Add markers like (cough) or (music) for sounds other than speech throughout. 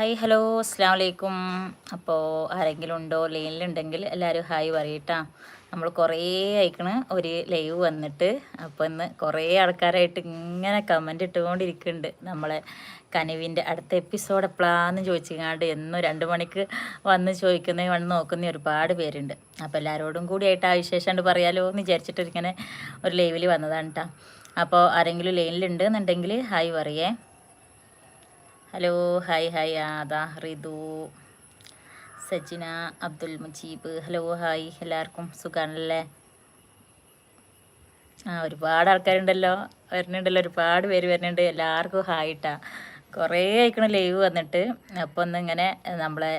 Hi hello അസ്സാം വലൈക്കും അപ്പോൾ ആരെങ്കിലും ഉണ്ടോ ലൈനിലുണ്ടെങ്കിൽ എല്ലാവരും ഹായ് പറയട്ടാ. നമ്മൾ കുറേ അയക്കണ് ഒരു ലൈവ് വന്നിട്ട്. അപ്പോൾ ഇന്ന് കുറേ ആൾക്കാരായിട്ട് ഇങ്ങനെ കമന്റ് ഇട്ടുകൊണ്ടിരിക്കുന്നുണ്ട്. നമ്മളെ കനിവിന്റെ അടുത്ത എപ്പിസോഡ് എപ്പോഴാന്ന് ചോദിച്ചിങ്ങാണ്ട് എന്നും രണ്ട് മണിക്ക് വന്ന് ചോദിക്കുന്ന വന്ന് നോക്കുന്ന ഒരുപാട് പേരുണ്ട്. അപ്പോൾ എല്ലാവരോടും കൂടിയായിട്ട് ആ വിശേഷമുണ്ട് പറയാലോ എന്ന് വിചാരിച്ചിട്ട് ഇങ്ങനെ ഒരു ലൈവിൽ വന്നതാണ് കേട്ടോ അപ്പോൾ ആരെങ്കിലും ലൈനിലുണ്ട് എന്നുണ്ടെങ്കിൽ ഹായ് പറയേ. Hello hi hi ആദാ Ritu Sajina Abdul Mujeeb. Hello hi എല്ലാവർക്കും സുഖാണല്ലേ? ആ ഒരുപാട് ആൾക്കാരുണ്ടല്ലോ വരുന്നുണ്ടല്ലോ ഒരുപാട് പേര് വരുന്നുണ്ട്. എല്ലാവർക്കും ഹായ് ഇട്ടാ കുറേ ആയിക്കണ ലൈവ് വന്നിട്ട്. അപ്പോൾ ഒന്ന് ഇങ്ങനെ നമ്മളെ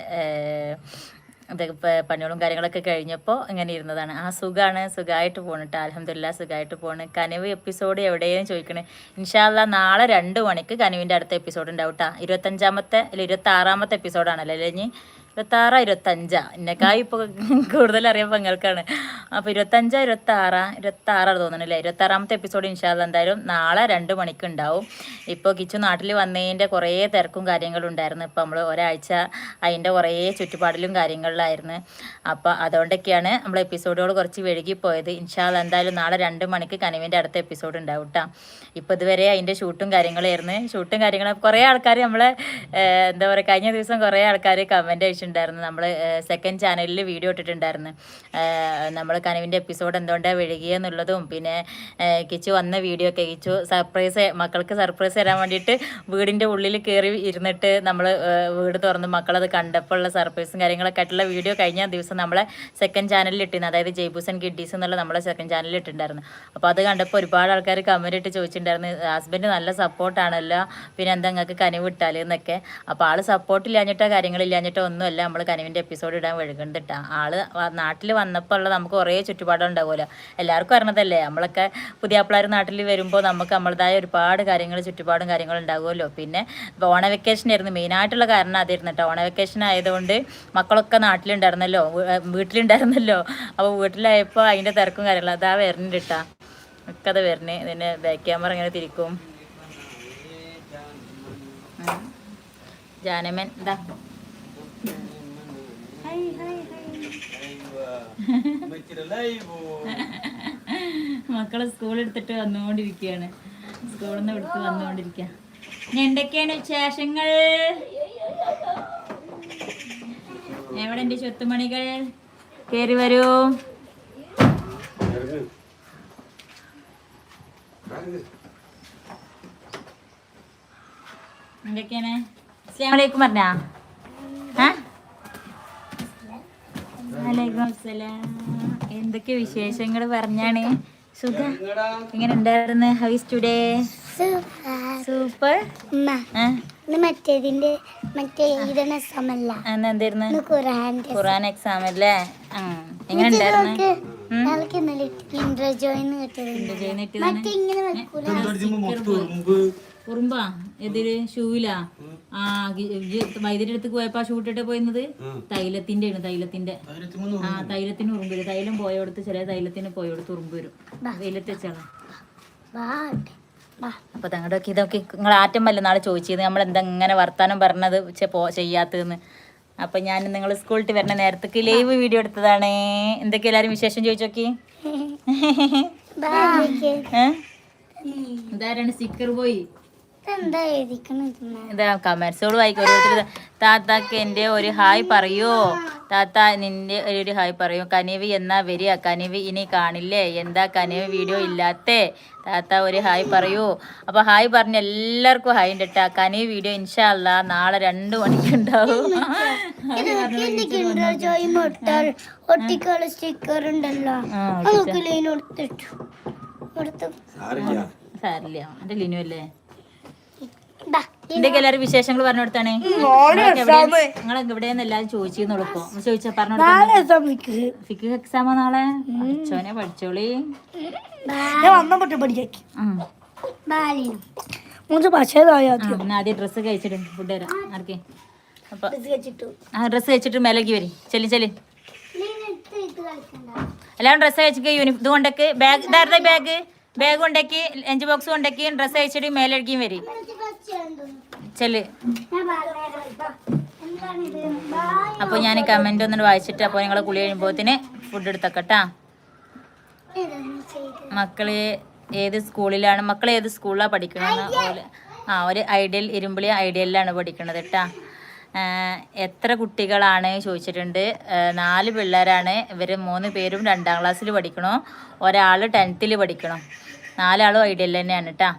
പണികളും കാര്യങ്ങളൊക്കെ കഴിഞ്ഞപ്പോൾ ഇങ്ങനെ ഇരുന്നതാണ്. ആ സുഖമാണ് സുഖമായിട്ട് പോണ് കേട്ടോ അലഹമില്ല സുഖമായിട്ട് പോണ്. കനവ് എപ്പിസോഡ് എവിടെയും ചോദിക്കണേ. ഇൻഷാല്ല നാളെ രണ്ട് മണിക്ക് കനുവിന്റെ അടുത്ത എപ്പിസോഡ് ഉണ്ടാവും കേട്ടോ ഇരുപത്തഞ്ചാമത്തെ അല്ല ഇരുപത്തി ആറാമത്തെ എപ്പിസോഡാണല്ലോ അല്ലേ ഇനി? ഇരുപത്താറാ ഇരുപത്തഞ്ചാ. എന്നെക്കാ ഇപ്പൊ കൂടുതൽ അറിയാൻ പെങ്ങൾക്കാണ്. അപ്പോൾ ഇരുപത്തഞ്ചാ ഇരുപത്താറാ ഇരുപത്താറാണ് തോന്നുന്നില്ലേ ഇരുപത്താറാമത്തെ എപ്പിസോഡ് ഇൻഷാല്ല എന്തായാലും നാളെ രണ്ട് മണിക്ക് ഉണ്ടാവും ഇപ്പൊ കിച്ചു നാട്ടിൽ വന്നതിന്റെ കുറേ തിരക്കും കാര്യങ്ങളും ഉണ്ടായിരുന്നു. ഇപ്പോൾ നമ്മൾ ഒരാഴ്ച അതിന്റെ കുറേ ചുറ്റുപാടിലും കാര്യങ്ങളിലായിരുന്നു. അപ്പോൾ അതുകൊണ്ടൊക്കെയാണ് നമ്മൾ എപ്പിസോഡുകൾ കുറച്ച് വഴുകിപ്പോയത് ഇൻഷാല്ല എന്തായാലും നാളെ രണ്ട് മണിക്ക് കനിവിന്റെ അടുത്ത എപ്പിസോഡ് ഉണ്ടാവും കേട്ടോ ഇപ്പോൾ ഇതുവരെ അതിന്റെ ഷൂട്ടും കാര്യങ്ങളായിരുന്നു. ഷൂട്ടും കാര്യങ്ങളും കുറേ ആൾക്കാർ നമ്മളെ എന്താ പറയുക കഴിഞ്ഞ ദിവസം കുറേ ആൾക്കാർ കമന്റ് അയച്ചിട്ടുണ്ടായിരുന്നു നമ്മൾ സെക്കൻഡ് ചാനലിൽ വീഡിയോ ഇട്ടിട്ടുണ്ടായിരുന്നു. നമ്മൾ കനവിന്റെ എപ്പിസോഡ് എന്തുകൊണ്ടാണ് വഴുകിയെന്നുള്ളതും പിന്നെ കിച്ചു വന്ന വീഡിയോ ഒക്കെ കിച്ചു സർപ്രൈസ് മക്കൾക്ക് സർപ്രൈസ് തരാൻ വേണ്ടിയിട്ട് വീടിന്റെ ഉള്ളിൽ കയറി ഇരുന്നിട്ട് നമ്മൾ വീട് തുറന്ന് മക്കളത് കണ്ടപ്പോൾ ഉള്ള സർപ്രൈസും കാര്യങ്ങളൊക്കെ ആയിട്ടുള്ള വീഡിയോ കഴിഞ്ഞ ദിവസം നമ്മളെ സെക്കൻഡ് ചാനലിൽ ഇട്ടിരുന്നു. അതായത് ജയ്ബൂസൻ കിഡ്ഡീസ് എന്നുള്ള നമ്മളെ സെക്കൻഡ് ചാനലിൽ ഇട്ടിട്ടുണ്ടായിരുന്നു. അപ്പോൾ അത് കണ്ടപ്പോൾ ഒരുപാട് ആൾക്കാർ കമന്റ് ഇട്ട് ചോദിച്ചിട്ടുണ്ടായിരുന്നു. ഹസ്ബൻഡ് നല്ല സപ്പോർട്ടാണല്ലോ പിന്നെ എന്താ നിങ്ങൾക്ക് കനിവ് ഇട്ടാൽ എന്നൊക്കെ. അപ്പോൾ ആൾ സപ്പോർട്ട് ഇല്ലാഞ്ഞിട്ടോ കാര്യങ്ങളില്ലാഞ്ഞിട്ടോ ഒന്നുമല്ല നമ്മൾ കനിവിന്റെ എപ്പിസോഡ് ഇടാൻ വഴുകുന്നുണ്ട് ആൾ നാട്ടിൽ വന്നപ്പോൾ ഉള്ള നമുക്ക് കുറേ ചുറ്റുപാടുണ്ടാവുമല്ലോ എല്ലാവർക്കും അറിഞ്ഞതല്ലേ? നമ്മളൊക്കെ പുതിയ ആപ്പിളാർ നാട്ടിൽ വരുമ്പോൾ നമുക്ക് നമ്മളതായ ഒരുപാട് കാര്യങ്ങൾ ചുറ്റുപാടും കാര്യങ്ങളും ഉണ്ടാകുമല്ലോ പിന്നെ ഓണ വെക്കേഷൻ ആയിരുന്നു. മെയിനായിട്ടുള്ള കാരണം അതായിരുന്നു കേട്ടോ ഓണ വെക്കേഷൻ ആയതുകൊണ്ട് മക്കളൊക്കെ നാട്ടിലുണ്ടായിരുന്നല്ലോ. വീട്ടിലുണ്ടായിരുന്നല്ലോ. അപ്പോൾ വീട്ടിലായപ്പോൾ അതിന്റെ തിരക്കും കാര്യങ്ങളും അതാ വരുന്നുണ്ട് കേട്ടാ ഒക്കെ അത് വരണേ ഇതിന്റെ ബാക്ക് ക്യാമറ ഇങ്ങനെ തിരിക്കും. ജാനമൻ ഇതാ. ഹായ് ഹായ് ഹായ് മക്കളെ സ്കൂൾ എടുത്തിട്ട് വന്നുകൊണ്ടിരിക്കുകയാണ് സ്കൂളിൽ നിന്ന് എടുത്ത് വന്നുകൊണ്ടിരിക്കുക ഇനി എന്തൊക്കെയാണ് വിശേഷങ്ങൾ? എവിടെ എന്റെ ചൊത്തുമണികൾ കയറി വരൂ. എന്തൊക്കെയാണ്? പറഞ്ഞാ ആ വലൈക്കും അസ്സലാം എന്തൊക്കെ വിശേഷങ്ങൾ പറഞ്ഞാണ്? സുഖം? എങ്ങനെ ഉണ്ടായിരുന്നു ഹൗസ് ടുഡേ? സൂപ്പർ. മറ്റേതിന്റെ മറ്റേ എഴുതണ സമല്ല അന്ന് എന്തായിരുന്നു? ഖുറാൻ എക്സാം അല്ലേ? എങ്ങനെ ഉണ്ടായിരുന്നു? ഇന്നലെ കിൻഡർ ജോയിന്ന് കിട്ടിയത് മറ്റേ ഇങ്ങനെ ഉറുമ്പാ എതിര് ഷൂവിലാ? ആ വൈദ്യുതി അടുത്ത് പോയപ്പോ ആ ഷൂ ഇട്ടിട്ട് പോയിരുന്നത് തൈലത്തിന്റെ ആണ് തൈലത്തിന്റെ ആ തൈലത്തിന് ഉറുമ്പ് വരും. തൈലം പോയോടത്ത് ചില തൈലത്തിന് പോയോടത്ത് ഉറുമ്പ് വരും. വെയിലത്ത് വെച്ചാളാ അപ്പൊ തങ്ങളുടെ ഇതൊക്കെ നിങ്ങൾ ആറ്റം വല്ല നാളെ ചോദിച്ചത് നമ്മൾ എന്തെങ്ങനെ വർത്താനം പറഞ്ഞത് ചെയ്യാത്തതെന്ന്. അപ്പൊ ഞാൻ നിങ്ങൾ സ്കൂളിൽ വരണ നേരത്തേക്ക് ലൈവ് വീഡിയോ എടുത്തതാണ്. എന്തൊക്കെ എല്ലാരും വിശേഷം ചോദിച്ചോക്കി? ഇതാരാണ്? സ്റ്റിക്കർ പോയി ഇതാ കമൻസുകൾ വായിക്കും ഓരോരുത്തർ താത്താക്ക് എന്റെ ഒരു ഹായ് പറയോ? താത്ത നിന്റെ ഒരു ഹായ് പറയൂ? കനിവ് എന്നാ വരിക? കനിവ് ഇനി കാണില്ലേ? എന്താ കനിവ് വീഡിയോ ഇല്ലാത്തേ? താത്ത ഒരു ഹായ് പറയൂ? അപ്പോൾ ഹായ് പറഞ്ഞ എല്ലാവർക്കും ഹായ് ഉണ്ട് കേട്ടോ കനിവ് വീഡിയോ ഇൻഷാല്ല നാളെ രണ്ട് മണിക്ക് ഉണ്ടാവും സ്റ്റിക്കർ ഉണ്ടല്ലോ. സാരില്ല. എന്റെ ലിനു അല്ലേ? എന്തൊക്കെ എല്ലാവരും വിശേഷങ്ങൾ പറഞ്ഞു കൊടുത്താണ് നിങ്ങൾ എവിടെയെന്ന് എല്ലാവരും ചോദിച്ചിരുന്നുള്ളൂ ഇപ്പൊ ചോദിച്ചാ പറഞ്ഞു ഫിക്ക് എക്സാമാ നാളെ? പഠിച്ചോനെ പഠിച്ചോളി. ആദ്യം. ഡ്രസ്സ് കഴിച്ചിട്ട് ഫുഡ് തരാം. ആർക്കെ? അപ്പൊ ആ ഡ്രസ്സ് കഴിച്ചിട്ട് മേലേക്ക് വരി. ചെല്ലി ചെല്ലി. എല്ലാം എല്ലാവരും ഡ്രസ്സ് കഴിച്ചിട്ട് യൂണിഫോം ഇത് കൊണ്ടേക്ക്. ബാഗ് ഇതാരുടെ ബാഗ് ബാഗ് കൊണ്ടേക്ക്. ലഞ്ച് ബോക്സ് കൊണ്ടേക്ക്. ഡ്രസ്സ് കഴിച്ചിട്ട് മേലഴുകിയും വരി. കമന്റ്? ബായ്. അപ്പോൾ ഞാൻ കമന്റ് ഒന്നും വായിച്ചിട്ട് അപ്പോൾ നിങ്ങളെ കുളി കഴിയുമ്പോത്തിന് ഫുഡ് എടുത്തക്കട്ടാ. മക്കളെ മക്കൾ ഏത് സ്കൂളിലാണ്? മക്കൾ ഏത് സ്കൂളിലാണ് പഠിക്കണമെന്ന് പോലെ ആ ഒരു ഐഡിയൽ ഇരുമ്പിളി ഐഡിയലിലാണ് പഠിക്കണത് കേട്ടാ എത്ര കുട്ടികളാണ് ചോദിച്ചിട്ടുണ്ട്. നാല് പിള്ളേരാണ്. ഇവർ മൂന്ന് പേരും രണ്ടാം ക്ലാസ്സിൽ പഠിക്കണോ. ഒരാൾ ടെൻത്തിൽ പഠിക്കണം. നാലാളും ഐഡിയൽ തന്നെയാണ് കേട്ടാ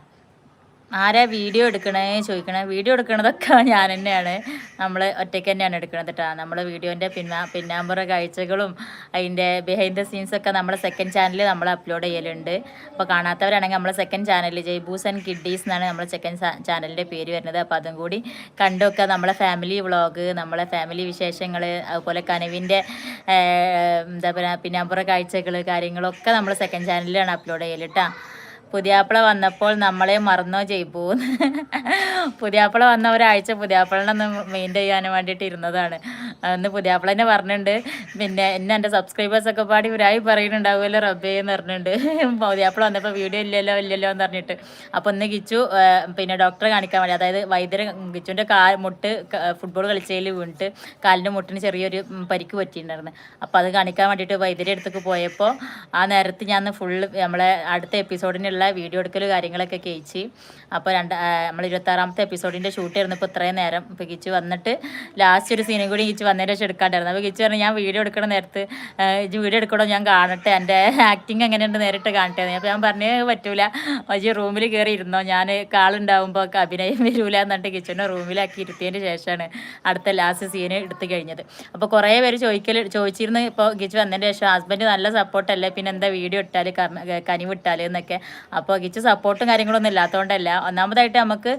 ആരാ വീഡിയോ എടുക്കണേ ചോദിക്കണേ? വീഡിയോ എടുക്കണതൊക്കെ (laughs) ഞാൻ തന്നെയാണ്. നമ്മൾ ഒറ്റയ്ക്ക് തന്നെയാണ് എടുക്കണത് കേട്ടോ നമ്മൾ വീഡിയോന്റെ പിന്നാ പിന്നാമ്പുറ കാഴ്ചകളും അതിന്റെ ബിഹൈൻഡ് ദ സീൻസ് ഒക്കെ നമ്മുടെ സെക്കൻഡ് ചാനലിൽ നമ്മൾ അപ്ലോഡ് ചെയ്യലുണ്ട്. അപ്പോൾ കാണാത്തവരാണെങ്കിൽ നമ്മൾ സെക്കൻഡ് ചാനൽ ജയ്ബൂസ് ആൻഡ് കിഡ്ഡീസ് എന്നാണ് നമ്മുടെ സെക്കൻഡ് ചാനലിന്റെ പേര് വരുന്നത്. അപ്പോൾ അതും കൂടി കണ്ടൊക്കെ നമ്മളെ ഫാമിലി വ്ളോഗ് നമ്മളെ ഫാമിലി വിശേഷങ്ങൾ അതുപോലെ കനവിന്റെ എന്താ പറയുക പിന്നാമ്പുറ കാഴ്ചകൾ കാര്യങ്ങളൊക്കെ നമ്മൾ സെക്കൻഡ് ചാനലിലാണ് അപ്ലോഡ് ചെയ്യൽ കേട്ടോ പുതിയാപ്പിള വന്നപ്പോൾ നമ്മളെ മറന്നോ ചെയ്യൂ പുതിയാപ്പിള വന്ന ഒരാഴ്ച പുതിയാപ്പിളിനെ ഒന്ന് മെയിൻ ചെയ്യാൻ വേണ്ടിയിട്ട് ഇരുന്നതാണ്. അന്ന് പുതിയാപ്പിള തന്നെ പറഞ്ഞിട്ടുണ്ട്. പിന്നെ എന്നെ എന്റെ സബ്സ്ക്രൈബേഴ്സൊക്കെ പാടി ഒരായി പറയുന്നുണ്ടാവുമല്ലോ റബ്ബേ എന്ന് പറഞ്ഞിട്ടുണ്ട്. പുതിയാപ്പിള വന്നപ്പോൾ വീഡിയോ ഇല്ലല്ലോ ഇല്ലല്ലോ എന്ന് പറഞ്ഞിട്ട്. അപ്പോൾ ഒന്ന് കിച്ചു പിന്നെ ഡോക്ടറെ കാണിക്കാൻ വേണ്ടി അതായത് വൈദ്യര കിച്ചുവിന്റെ കാൽ മുട്ട് ഫുട്ബോൾ കളിച്ചതിൽ വീണിട്ട് കാലിന്റെ മുട്ടിന് ചെറിയൊരു പരിക്ക് പറ്റിയിട്ടുണ്ടായിരുന്നു. അപ്പോൾ അത് കാണിക്കാൻ വേണ്ടിയിട്ട് വൈദ്യരെ അടുത്തേക്ക് പോയപ്പോൾ ആ നേരത്ത് ഞാൻ ഫുള്ള് നമ്മളെ അടുത്ത എപ്പിസോഡിനുള്ള വീഡിയോ എടുക്കൽ കാര്യങ്ങളൊക്കെ കഴിച്ച് അപ്പോൾ രണ്ട് നമ്മൾ ഇരുപത്താറാമത്തെ എപ്പിസോഡിന്റെ ഷൂട്ട് ആയിരുന്നു. ഇപ്പോൾ ഇത്രയും നേരം ഇപ്പോൾ കിച്ചു വന്നിട്ട് ലാസ്റ്റ് ഒരു സീനും കൂടി കിച്ചു വന്നതിന് ശേഷം എടുക്കാണ്ടായിരുന്നു. അപ്പോൾ കിച്ചു പറഞ്ഞു ഞാൻ വീഡിയോ എടുക്കണ നേരത്ത് ഇജ് വീഡിയോ എടുക്കണോ? ഞാൻ കാണട്ടെ. എന്റെ ആക്ടിങ് എങ്ങനെയുണ്ട് നേരിട്ട് കാണട്ടെ. അപ്പോൾ ഞാൻ പറഞ്ഞു പറ്റൂല. അജി റൂമിൽ കയറി ഇരുന്നോ. ഞാൻ കാളുണ്ടാവുമ്പോൾ അഭിനയം വരൂല. എന്നിട്ട് കിച്ചനെ റൂമിലാക്കി ഇരുത്തിയതിന് ശേഷമാണ് അടുത്ത ലാസ്റ്റ് സീന് എടുത്തു കഴിഞ്ഞത്. അപ്പോൾ കുറേ പേര് ചോദിക്കൽ ചോദിച്ചിരുന്നു. ഇപ്പോൾ കിച്ച് വന്നതിന് ശേഷം ഹസ്ബൻഡ് നല്ല സപ്പോർട്ടല്ലേ പിന്നെ എന്താ വീഡിയോ ഇട്ടാൽ കനിവിട്ടാൽ എന്നൊക്കെ. അപ്പോൾ കിച്ച് സപ്പോർട്ടും കാര്യങ്ങളൊന്നും ഇല്ലാത്തതുകൊണ്ടല്ല ഒന്നാമതായിട്ട് നമുക്ക്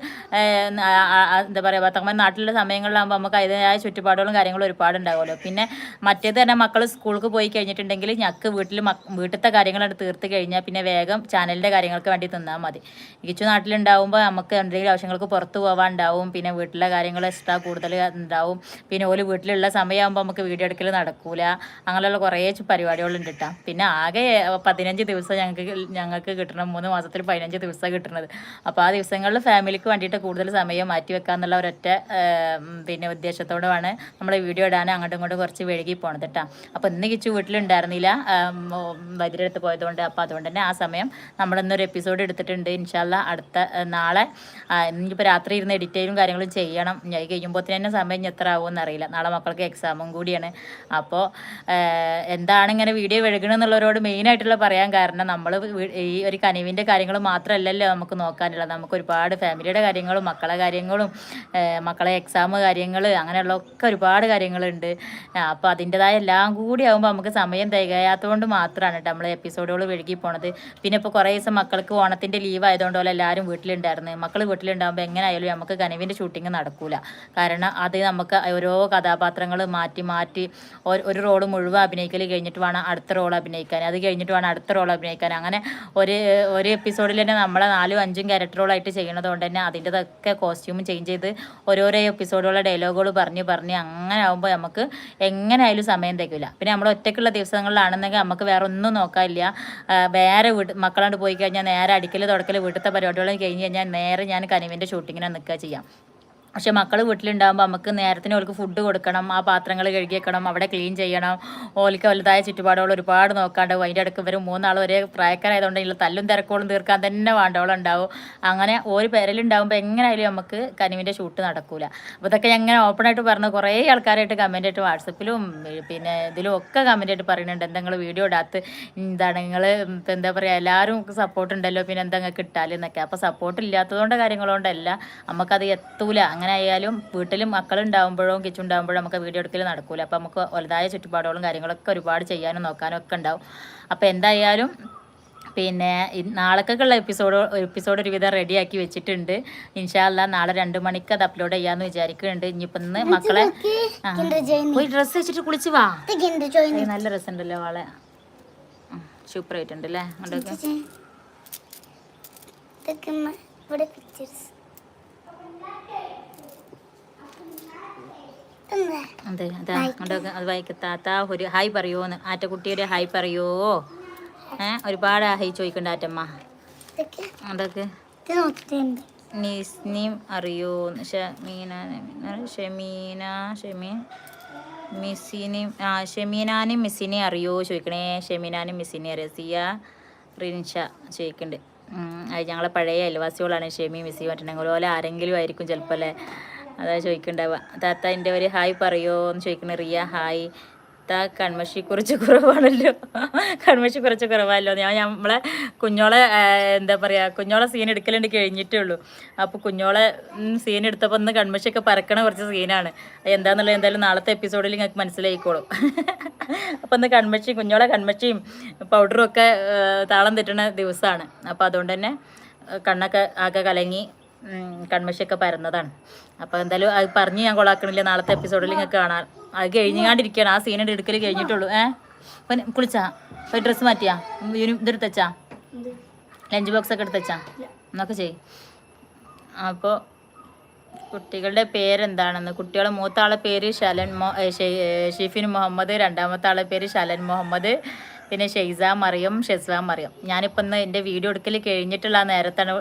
എന്താ പറയുക ഭർത്താക്കന്മാർ നാട്ടിലുള്ള സമയങ്ങളിലാകുമ്പോൾ നമുക്ക് അതിന്റെതായ ചുറ്റുപാടുകളും കാര്യങ്ങളും ഒരുപാട് ഉണ്ടാവുമല്ലോ. പിന്നെ മറ്റേത് തന്നെ മക്കൾ സ്കൂൾക്ക് പോയി കഴിഞ്ഞിട്ടുണ്ടെങ്കിൽ ഞങ്ങൾക്ക് വീട്ടിൽ വീട്ടിലത്തെ കാര്യങ്ങളാണ് തീർത്ത് കഴിഞ്ഞാൽ പിന്നെ വേഗം ചാനലിന്റെ കാര്യങ്ങൾക്ക് വേണ്ടി തിന്നാൽ മതി. ഗിച്ചു നാട്ടിലുണ്ടാവുമ്പോൾ നമുക്ക് എന്തെങ്കിലും ആവശ്യങ്ങൾക്ക് പുറത്ത് പോകാനുണ്ടാവും പിന്നെ വീട്ടിലെ കാര്യങ്ങൾ എക്സ്ട്രാ കൂടുതൽ ഉണ്ടാവും. പിന്നെ ഓൽ വീട്ടിലുള്ള സമയമാകുമ്പോൾ നമുക്ക് വീഡിയോ എടുക്കൽ നടക്കൂല. അങ്ങനെയുള്ള കുറേ പരിപാടികളുണ്ട് കേട്ടോ പിന്നെ ആകെ പതിനഞ്ച് ദിവസം ഞങ്ങൾക്ക് ഞങ്ങൾക്ക് കിട്ടണം മൂന്ന് മാസത്തിൽ പതിനഞ്ച് ദിവസം കിട്ടുന്നത്. അപ്പോൾ ആ ദിവസങ്ങളിൽ ഫാമിലിക്ക് വേണ്ടിയിട്ട് കൂടുതൽ സമയം മാറ്റി വെക്കാന്നുള്ള ഒരൊറ്റ പിന്നെ ഉദ്ദേശത്തോടെയാണ് നമ്മൾ വീഡിയോ ഇടാൻ അങ്ങോട്ടും ഇങ്ങോട്ടും കുറച്ച് വഴുകി പോണത് കേട്ടോ അപ്പോൾ ഇന്ന് കിച്ചു വീട്ടിലുണ്ടായിരുന്നില്ല വൈദ്യുതി അടുത്ത് പോയതുകൊണ്ട്. അപ്പോൾ അതുകൊണ്ട് തന്നെ ആ സമയം നമ്മൾ ഇന്നൊരു എപ്പിസോഡ് എടുത്തിട്ടുണ്ട്. ഇൻഷാല്ല അടുത്ത നാളെ ഇനിയിപ്പോൾ രാത്രി ഇരുന്ന് എഡിറ്റ് ചെയ്യും കാര്യങ്ങളും ചെയ്യണം. ഞാൻ കഴിയുമ്പോൾ തന്നെ സമയം എത്ര ആവുമെന്ന് അറിയില്ല. നാളെ മക്കൾക്ക് എക്സാമും കൂടിയാണ്. അപ്പോൾ എന്താണ് ഇങ്ങനെ വീഡിയോ വെഴുകണമെന്നുള്ളവരോട് മെയിനായിട്ടുള്ള പറയാൻ കാരണം നമ്മൾ ഈ ഒരു കനിവിന്റെ കാര്യങ്ങൾ മാത്രമല്ലല്ലോ നമുക്ക് നോക്കാനുള്ളത്. നമുക്ക് ഒരുപാട് ഫാമിലിയുടെ കാര്യങ്ങളും മക്കളെ കാര്യങ്ങളും മക്കളെ എക്സാം കാര്യങ്ങൾ അങ്ങനെയുള്ള ഒക്കെ ഒരുപാട് കാര്യങ്ങളുണ്ട്. അപ്പോൾ അതിന്റെതായ എല്ലാം കൂടി ആകുമ്പോൾ നമുക്ക് സമയം തികയാത്തതുകൊണ്ട് മാത്രമാണ് കേട്ടോ നമ്മൾ എപ്പിസോഡുകൾ വെഴുകി പോണത്. പിന്നെ ഇപ്പോൾ കുറേ ദിവസം മക്കൾക്ക് ഓണത്തിന്റെ ലീവ് ആയതുകൊണ്ട് പോലെ എല്ലാവരും വീട്ടിലുണ്ടായിരുന്നു. മക്കൾ വീട്ടിലുണ്ടാകുമ്പോൾ എങ്ങനെ ആയാലും നമുക്ക് കനവിന്റെ ഷൂട്ടിങ് നടക്കില്ല കാരണം അത് നമുക്ക് ഓരോ കഥാപാത്രങ്ങൾ മാറ്റി മാറ്റി ഒരു റോൾ മുഴുവൻ അഭിനയിക്കൽ കഴിഞ്ഞിട്ട് വേണം അടുത്ത റോൾ അഭിനയിക്കാൻ. അത് കഴിഞ്ഞിട്ട് വേണം അടുത്ത റോൾ അഭിനയിക്കാൻ. അങ്ങനെ ഒരു ഒരു എപ്പിസോഡിൽ തന്നെ നമ്മളെ നാലും അഞ്ചും ക്യാരക്ടറുകളായിട്ട് ചെയ്യണത് കൊണ്ട് തന്നെ അതിന്റെതൊക്കെ കോസ്റ്റ്യൂം ചേഞ്ച് ചെയ്ത് ഓരോരോ എപ്പിസോഡുകളുടെ ഡയലോഗുകൾ പറഞ്ഞ് പറഞ്ഞ് അങ്ങനെ ആകുമ്പോൾ നമുക്ക് എങ്ങനെ ആയാലും സമയം തികയില്ല പിന്നെ നമ്മൾ ഒറ്റയ്ക്കുള്ള ദിവസങ്ങളിലാണെന്നെങ്കിൽ നമുക്ക് വേറെ ഒന്നും നോക്കാനില്ല വേറെ വീട്ട് മക്കളാണ്ട് പോയി കഴിഞ്ഞാൽ നേരെ അടിക്കൽ തുടക്കൽ വീട്ടിലത്തെ പരിപാടികളും കഴിഞ്ഞ് കഴിഞ്ഞാൽ നേരെ ഞാൻ കനിവിന്റെ ഷൂട്ടിങ്ങിനെ നിൽക്കുക ചെയ്യാം. പക്ഷെ മക്കൾ വീട്ടിലുണ്ടാകുമ്പോൾ നമുക്ക് നേരത്തിന് ഓൾക്ക് ഫുഡ് കൊടുക്കണം ആ പാത്രങ്ങൾ കഴുകി വെക്കണം അവിടെ ക്ലീൻ ചെയ്യണം. ഓൾക്ക് വലുതായ ചുറ്റുപാടുകൾ ഒരുപാട് നോക്കാണ്ട് അതിന്റെ ഇടയ്ക്ക് ഇവർ മൂന്നാൾ ഒരേ പ്രായക്കാരായതുകൊണ്ട് ഇതിൽ തല്ലും തിരക്കോളും തീർക്കാൻ തന്നെ വേണ്ടവളുണ്ടാവും. അങ്ങനെ ഒരു പേരലുണ്ടാകുമ്പോൾ എങ്ങനെയായാലും നമുക്ക് കനിവിന്റെ ഷൂട്ട് നടക്കൂല. അപ്പോൾ ഇതൊക്കെ ഞാൻ ഇങ്ങനെ ഓപ്പണായിട്ട് പറഞ്ഞ് കുറേ ആൾക്കാരായിട്ട് കമന്റ് ആയിട്ട് വാട്സപ്പിലും പിന്നെ ഇതിലും ഒക്കെ കമന്റ് ആയിട്ട് പറയുന്നുണ്ട് എന്താ നിങ്ങൾ വീഡിയോ ഇടാത്ത? എന്താണ് നിങ്ങൾ എന്താ പറയുക എല്ലാവരും സപ്പോർട്ട് ഉണ്ടല്ലോ പിന്നെ എന്താ നിങ്ങൾക്ക് ഇട്ടാലെന്നൊക്കെ അപ്പോൾ സപ്പോർട്ട് ഇല്ലാത്തതുകൊണ്ട് കാര്യങ്ങളുകൊണ്ടല്ല നമുക്കത് എത്തൂല. അങ്ങനെ ആയാലും വീട്ടിലും മക്കളുണ്ടാകുമ്പോഴും കിച്ചുണ്ടാകുമ്പോഴും നമുക്ക് വീഡിയോ എടുക്കൽ നടക്കില്ല അപ്പോൾ നമുക്ക് വലുതായ ചുറ്റുപാടുകളും കാര്യങ്ങളൊക്കെ ഒരുപാട് ചെയ്യാനും നോക്കാനും ഒക്കെ ഉണ്ടാവും. അപ്പോൾ എന്തായാലും പിന്നെ നാളേക്കൊക്കെയുള്ള എപ്പിസോഡ് എപ്പിസോഡ് ഒരുവിധം റെഡിയാക്കി വെച്ചിട്ടുണ്ട്. ഇൻഷാല്ല നാളെ രണ്ട് മണിക്ക് അത് അപ്ലോഡ് ചെയ്യാന്ന് വിചാരിക്കുന്നുണ്ട്. ഇനിയിപ്പോ ഇന്ന് മക്കളെ പോയി ഡ്രസ്സ് വെച്ചിട്ട് കുളിച്ച് വാ. നല്ല കിൻഡർ ഉണ്ടല്ലോ സൂപ്പർ ആയിട്ടുണ്ട് അല്ലേ ഇവിടെ പിക്ചേഴ്സ് അതെ അതാ അങ്ങോട്ടൊക്കെ അത് വായിക്ക. താത്ത ഒരു ഹായ് പറയുമോന്ന് ആറ്റക്കുട്ടിയുടെ ഹായ് പറയുമോ ഏ ഒരുപാട് ഹായ് ചോദിക്കണ്ട ആറ്റമ്മ. അതൊക്കെ. നിസ്നീം അറിയോ ഷമീന ഷമീന ഷമീൻ മിസ്സിനെയും ആ ഷെമീനാനും മിസ്സിനെയും അറിയോ ചോദിക്കണേ? ഷെമീനാനും മിസ്സിനെ അറിയോ? സിയ റിൻഷ ചോദിക്കുന്നുണ്ട് അത് ഞങ്ങളെ പഴയ അയൽവാസികളാണ്. ഷെമി മിസ്സി പറ്റണെങ്കിൽ ഓരോ ആരെങ്കിലും ആയിരിക്കും ചിലപ്പോൾ അല്ലേ? അതാ ചോദിക്കണ്ടാവുക താത്ത എന്റെ ഒരു ഹായ് പറയോ? എന്ന് ചോദിക്കണ റിയ. ഹായ്. താ കൺമഷി കുറച്ച് കുറവാണല്ലോ. കൺമഷി കുറച്ച് കുറവാണല്ലോ ഞാൻ നമ്മളെ കുഞ്ഞോളെ എന്താ പറയുക കുഞ്ഞോളെ സീൻ എടുക്കലുണ്ട് കഴിഞ്ഞിട്ടേ ഉള്ളൂ അപ്പോൾ കുഞ്ഞോളെ സീൻ എടുത്തപ്പോൾ ഒന്ന് കൺമഷിയൊക്കെ പറക്കണ കുറച്ച് സീനാണ് എന്താണെന്നുള്ളത് എന്തായാലും നാളത്തെ എപ്പിസോഡിൽ നിങ്ങൾക്ക് മനസ്സിലായിക്കോളും. അപ്പോൾ ഒന്ന് കൺമഷി കുഞ്ഞോളെ കൺമഷിയും പൗഡറും ഒക്കെ താളം തെറ്റണ ദിവസമാണ് അപ്പോൾ അതുകൊണ്ട് തന്നെ കണ്ണൊക്കെ ആകെ കലങ്ങി. ഉം, കൺമഷിയൊക്കെ പരന്നതാണ്. അപ്പോൾ എന്തായാലും അത് പറഞ്ഞ് ഞാൻ കൊളാക്കണില്ല നാളത്തെ എപ്പിസോഡിൽ നിങ്ങൾക്ക് കാണാൻ. അത് കഴിഞ്ഞാണ്ടിരിക്കുകയാണ് ആ സീൻ എടുക്കൽ കഴിഞ്ഞിട്ടുള്ളൂ. ഏ? അപ്പം കുളിച്ചാ? പോയി ഡ്രസ്സ് മാറ്റിയാ? യൂണി ഇതെടുത്ത് വെച്ചാ ലഞ്ച് ബോക്സ് ഒക്കെ എടുത്തച്ചാ എന്നൊക്കെ ചെയ് അപ്പോൾ കുട്ടികളുടെ പേരെന്താണെന്ന്? കുട്ടികളെ മൂത്ത ആളെ പേര് ഷലൻ മൊ ഷിഫിൻ മുഹമ്മദ് രണ്ടാമത്തെ ആളെ പേര് ഷലൻ മുഹമ്മദ് പിന്നെ ഷെയ്സ മറിയം ഷെസ്വ മറിയം. ഞാനിപ്പോൾ ഇന്ന് എന്റെ വീഡിയോ എടുക്കൽ കഴിഞ്ഞിട്ടുള്ള നേരത്താണ്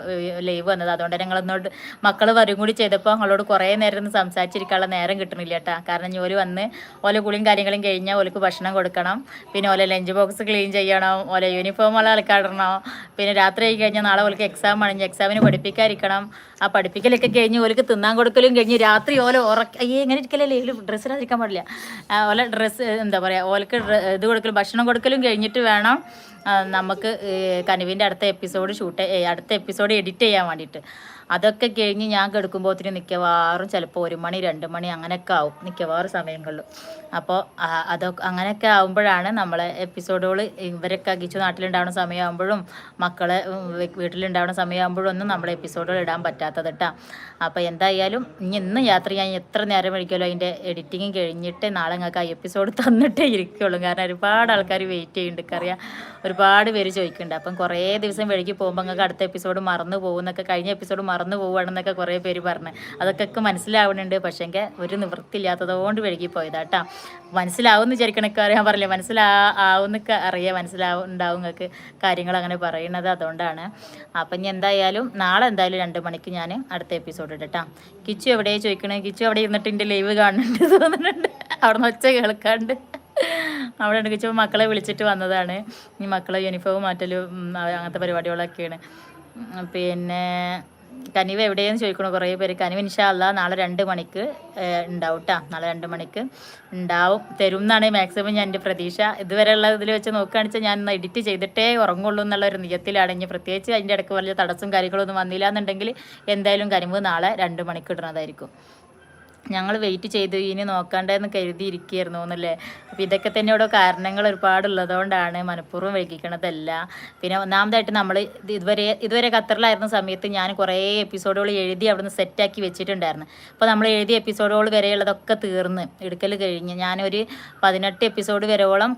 ലൈവ് വന്നത്. അതുകൊണ്ട് തന്നെ ഞങ്ങളൊന്നോട് മക്കൾ വരും കൂടി ചെയ്തപ്പോൾ ഞങ്ങളോട് കുറേ നേരം ഒന്ന് സംസാരിച്ചിരിക്കാനുള്ള നേരം കിട്ടണില്ല കേട്ടാ. കാരണം ഓര് വന്ന് ഓല കുളിയും കാര്യങ്ങളും കഴിഞ്ഞാൽ ഓലക്ക് ഭക്ഷണം കൊടുക്കണം. പിന്നെ ഓല ലഞ്ച് ബോക്സ് ക്ലീൻ ചെയ്യണം ഓല യൂണിഫോം ഉള്ള ആൾക്കാടണം പിന്നെ രാത്രി ആയി കഴിഞ്ഞാൽ നാളെ ഓലക്ക് എക്സാം ആണ്. എക്സാമിന് പഠിപ്പിക്കാതിരിക്കണം. ആ പഠിപ്പിക്കലൊക്കെ കഴിഞ്ഞ് ഓലക്ക് തിന്നാൻ കൊടുക്കലും കഴിഞ്ഞ് രാത്രി ഓല ഉറക്ക അയ്യേ എങ്ങനെ ഇരിക്കലല്ലേ ഡ്രസ്സിലാതിരിക്കാൻ പാടില്ല. ഓല ഡ്രസ്സ് എന്താ പറയുക ഓലക്ക് ഇത് കൊടുക്കലും ഭക്ഷണം കൊടുക്കലും കഴിഞ്ഞിട്ട് വേണം നമുക്ക് കനുവിന്റെ അടുത്ത എപ്പിസോഡ് ഷൂട്ട് അടുത്ത എപ്പിസോഡ് എഡിറ്റ് ചെയ്യാൻ വേണ്ടിയിട്ട്. അതൊക്കെ കഴിഞ്ഞ് ഞാൻ കിടക്കുമ്പോഴത്തേന് മിക്കവാറും ചിലപ്പോൾ ഒരു മണി രണ്ട് മണി അങ്ങനെയൊക്കെ ആവും മിക്കവാറും സമയങ്ങളിൽ അപ്പോൾ അതൊക്കെ അങ്ങനെയൊക്കെ ആകുമ്പോഴാണ് നമ്മളെ എപ്പിസോഡുകൾ ഇവരൊക്കെ അകിച്ചു നാട്ടിലുണ്ടാവുന്ന സമയമാകുമ്പോഴും മക്കളെ വീട്ടിലുണ്ടാവുന്ന സമയമാകുമ്പോഴും ഒന്നും നമ്മളെ എപ്പിസോഡുകൾ ഇടാൻ പറ്റാത്തത് കേട്ടോ അപ്പോൾ എന്തായാലും ഇനി ഇന്ന് യാത്ര ഞാൻ എത്ര നേരം കഴിക്കുമല്ലോ അതിന്റെ എഡിറ്റിങ് കഴിഞ്ഞിട്ട് നാളെ നിങ്ങൾക്ക് ആ എപ്പിസോഡ് തന്നിട്ടേ ഇരിക്കുള്ളൂ. കാരണം ഒരുപാട് ആൾക്കാർ വെയിറ്റ് ചെയ്യുന്നുണ്ട്. അറിയാം ഒരുപാട് പേര് ചോദിക്കുന്നുണ്ട്. അപ്പം കുറേ ദിവസം വഴിക്ക് പോകുമ്പോൾ നിങ്ങൾക്ക് അടുത്ത എപ്പിസോഡ് മറന്നു പോകുന്നൊക്കെ കഴിഞ്ഞ എപ്പിസോഡ് മറന്നു പോവുകയാണെന്നൊക്കെ കുറേ പേര് പറഞ്ഞ്. അതൊക്കെ മനസ്സിലാവുന്നുണ്ട് പക്ഷേങ്കിൽ ഒരു നിവൃത്തിയില്ലാത്തതുകൊണ്ട് മനസ്സിലാവും മനസ്സിലാവുമെന്ന് വിചാരിക്കണൊക്കെ അറിയാൻ പറഞ്ഞില്ല മനസ്സിലാ ആവുന്നൊക്കെ അറിയാം. മനസ്സിലാവും ഉണ്ടാവും നിങ്ങൾക്ക് കാര്യങ്ങൾ അങ്ങനെ പറയുന്നത് അതുകൊണ്ടാണ്. അപ്പം ഇനി എന്തായാലും നാളെ എന്തായാലും രണ്ട് മണിക്ക് ഞാൻ അടുത്ത എപ്പിസോഡ് ഇടട്ടാ. കിച്ചു എവിടെയാണ് ചോദിക്കണേ? കിച്ചു അവിടെ ഇരുന്നിട്ട് എന്റെ ലൈവ് കാണുന്നുണ്ട് തോന്നുന്നുണ്ട്. അവിടെ നിന്ന് ഒച്ച കേൾക്കാണ്ട്. അവിടെ കിച്ചു. മക്കളെ വിളിച്ചിട്ട് വന്നതാണ്. ഈ മക്കളെ യൂണിഫോം മാറ്റലും അങ്ങനത്തെ പരിപാടികളൊക്കെയാണ്. പിന്നെ കനിവ് എവിടെയെന്ന് ചോദിക്കണു കുറേ പേര്. കനിവ് ഇൻഷാല്ല നാളെ രണ്ട് മണിക്ക് ഉണ്ടാവും കേട്ടോ നാളെ രണ്ട് മണിക്ക് ഉണ്ടാവും. തരും എന്നാണ് മാക്സിമം ഞാൻ എന്റെ പ്രതീക്ഷ. ഇതുവരെയുള്ള ഇതിൽ വെച്ച് നോക്കുകയാണെന്ന് വെച്ചാൽ ഞാൻ എഡിറ്റ് ചെയ്തിട്ടേ ഉറങ്ങുള്ളൂ എന്നുള്ള ഒരു നിയത്തിലാണ്. ഇനി പ്രത്യേകിച്ച് അതിന്റെ ഇടയ്ക്ക് വലിയ തടസ്സം കാര്യങ്ങളൊന്നും വന്നില്ല എന്നുണ്ടെങ്കിൽ എന്തായാലും കനിവ് നാളെ രണ്ട് മണിക്ക് ഇടുന്നതായിരിക്കും. ഞങ്ങൾ വെയിറ്റ് ചെയ്തു ഇനി നോക്കണ്ടെന്ന് കരുതിയിരിക്കുകയായിരുന്നു എന്നല്ലേ? അപ്പോൾ ഇതൊക്കെ തന്നെ ഓരോ കാരണങ്ങൾ ഒരുപാടുള്ളതുകൊണ്ടാണ് മനഃപൂർവം വൈകിക്കണതല്ല. പിന്നെ ഒന്നാമതായിട്ട് നമ്മൾ ഇതുവരെ ഇതുവരെ ഖത്തറിലായിരുന്ന സമയത്ത് ഞാൻ കുറേ എപ്പിസോഡുകൾ എഴുതി അവിടുന്ന് സെറ്റാക്കി വെച്ചിട്ടുണ്ടായിരുന്നു. അപ്പോൾ നമ്മൾ എഴുതിയ എപ്പിസോഡുകൾ വരെയുള്ളതൊക്കെ തീർന്ന് എടുക്കൽ കഴിഞ്ഞ് ഞാനൊരു പതിനെട്ട് എപ്പിസോഡ് വരെയോളം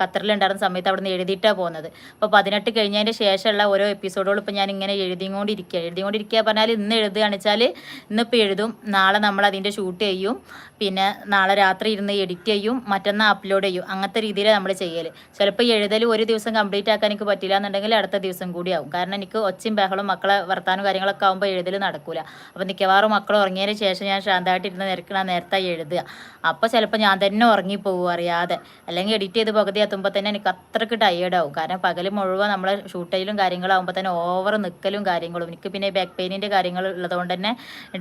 ഖത്തറിലുണ്ടായിരുന്ന സമയത്ത് അവിടുന്ന് എഴുതിയിട്ടാണ് പോകുന്നത് അപ്പോൾ പതിനെട്ട് കഴിഞ്ഞതിന്റെ ശേഷമുള്ള ഓരോ എപ്പിസോഡുകൾ ഇപ്പോൾ ഞാൻ ഇങ്ങനെ എഴുതിക്കൊണ്ടിരിക്കുക എഴുതിക്കൊണ്ടിരിക്കുക പറഞ്ഞാൽ ഇന്ന് എഴുതുകയാണെന്ന് വെച്ചാൽ ഇന്നിപ്പോൾ എഴുതും. നാളെ നമ്മൾ അതിന്റെ ഷൂട്ട് ചെയ്യും. പിന്നെ നാളെ രാത്രി ഇരുന്ന് എഡിറ്റ് ചെയ്യും. മറ്റന്നാൾ അപ്ലോഡ് ചെയ്യും. അങ്ങനത്തെ രീതിയിലാണ് നമ്മൾ ചെയ്യൽ ചിലപ്പോൾ എഴുതൽ ഒരു ദിവസം കംപ്ലീറ്റ് ആക്കാൻ എനിക്ക് പറ്റില്ല എന്നുണ്ടെങ്കിൽ അടുത്ത ദിവസം കൂടി ആവും. കാരണം എനിക്ക് ഒച്ചയും ബഹളും മക്കളെ വർത്താനും കാര്യങ്ങളൊക്കെ ആകുമ്പോൾ എഴുതൽ നടക്കില്ല അപ്പോൾ മിക്കവാറും മക്കൾ ഉറങ്ങിയതിന് ശേഷം ഞാൻ ശാന്തമായിട്ടിരുന്ന് നിരക്കണ നേരത്തെ എഴുതുക. അപ്പോൾ ചിലപ്പോൾ ഞാൻ തന്നെ ഉറങ്ങിപ്പോകും അറിയാതെ. അല്ലെങ്കിൽ എഡിറ്റ് ചെയ്ത് പകുതി എത്തുമ്പോൾ തന്നെ എനിക്ക് അത്രയ്ക്ക് ടയേർഡാവും കാരണം പകൽ മുഴുവൻ നമ്മൾ ഷൂട്ട് ചെയ്യലും കാര്യങ്ങളാകുമ്പോൾ തന്നെ ഓവർ നിൽക്കലും കാര്യങ്ങളും. എനിക്ക് പിന്നെ ബാക്ക് പെയിനിന്റെ കാര്യങ്ങൾ ഉള്ളതുകൊണ്ട് തന്നെ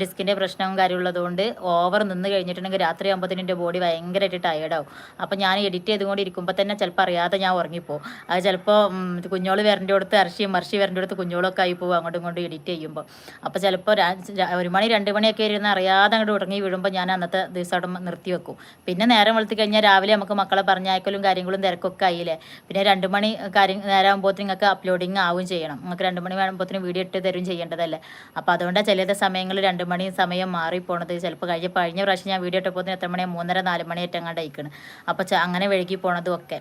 ഡിസ്കിന്റെ പ്രശ്നവും കാര്യം ഉള്ളതുകൊണ്ട് ഓവർ നിന്ന് കഴിഞ്ഞിട്ടുണ്ടെങ്കിൽ രാത്രി ആകുമ്പോഴത്തേനും എന്റെ ബോഡി ഭയങ്കരമായിട്ട് ടയേർഡാവും അപ്പോൾ ഞാൻ എഡിറ്റ് ചെയ്തുകൊണ്ട് ഇരിക്കുമ്പോൾ തന്നെ ചിലപ്പോൾ അറിയാതെ ഞാൻ ഉറങ്ങിപ്പോവും. അത് ചിലപ്പോൾ കുഞ്ഞോൾ വരന്റെ അടുത്ത് അർഷിയും മർഷി വരന്റെ അടുത്ത് കുഞ്ഞോളൊക്കെ ആയി പോകും അങ്ങോട്ടും കൊണ്ട് എഡിറ്റ് ചെയ്യുമ്പോൾ അപ്പോൾ ചിലപ്പോൾ ഒരു മണി രണ്ട് മണിയൊക്കെ ഇരുന്ന് അറിയാതെ അങ്ങോട്ട് ഉറങ്ങി വീഴുമ്പോൾ ഞാൻ അന്നത്തെ ദിവസം അവിടെ നിർത്തി വെക്കും. പിന്നെ നേരം വെളുത്തി കഴിഞ്ഞാൽ രാവിലെ നമുക്ക് മക്കളെ പറഞ്ഞയക്കലും കാര്യങ്ങളും തിരക്കൊക്കെ ആയില്ലേ? പിന്നെ രണ്ട് മണി കാര്യം നേരം ആകുമ്പോഴത്തേക്കും നിങ്ങൾക്ക് അപ്ലോഡിങ് ആവും ചെയ്യണം. നിങ്ങൾക്ക് രണ്ട് മണി വേണമ്പോഴത്തേനും വീഡിയോ ഇട്ട് തരും ചെയ്യേണ്ടതല്ലേ? അപ്പോൾ അതുകൊണ്ടാണ് ചില സമയങ്ങളിൽ രണ്ട് മണി സമയം മാറിപ്പോണത് ചിലപ്പോൾ അപ്പോൾ കഴിഞ്ഞ കഴിഞ്ഞ പ്രാവശ്യം ഞാൻ വീഡിയോ ഇട്ടപ്പോൾ എത്ര മണി മൂന്നര നാല് മണി ഏറ്റങ്ങാണ്ട് അയക്കണം. അപ്പോൾ അങ്ങനെ വഴുകി പോണതും ഒക്കെ.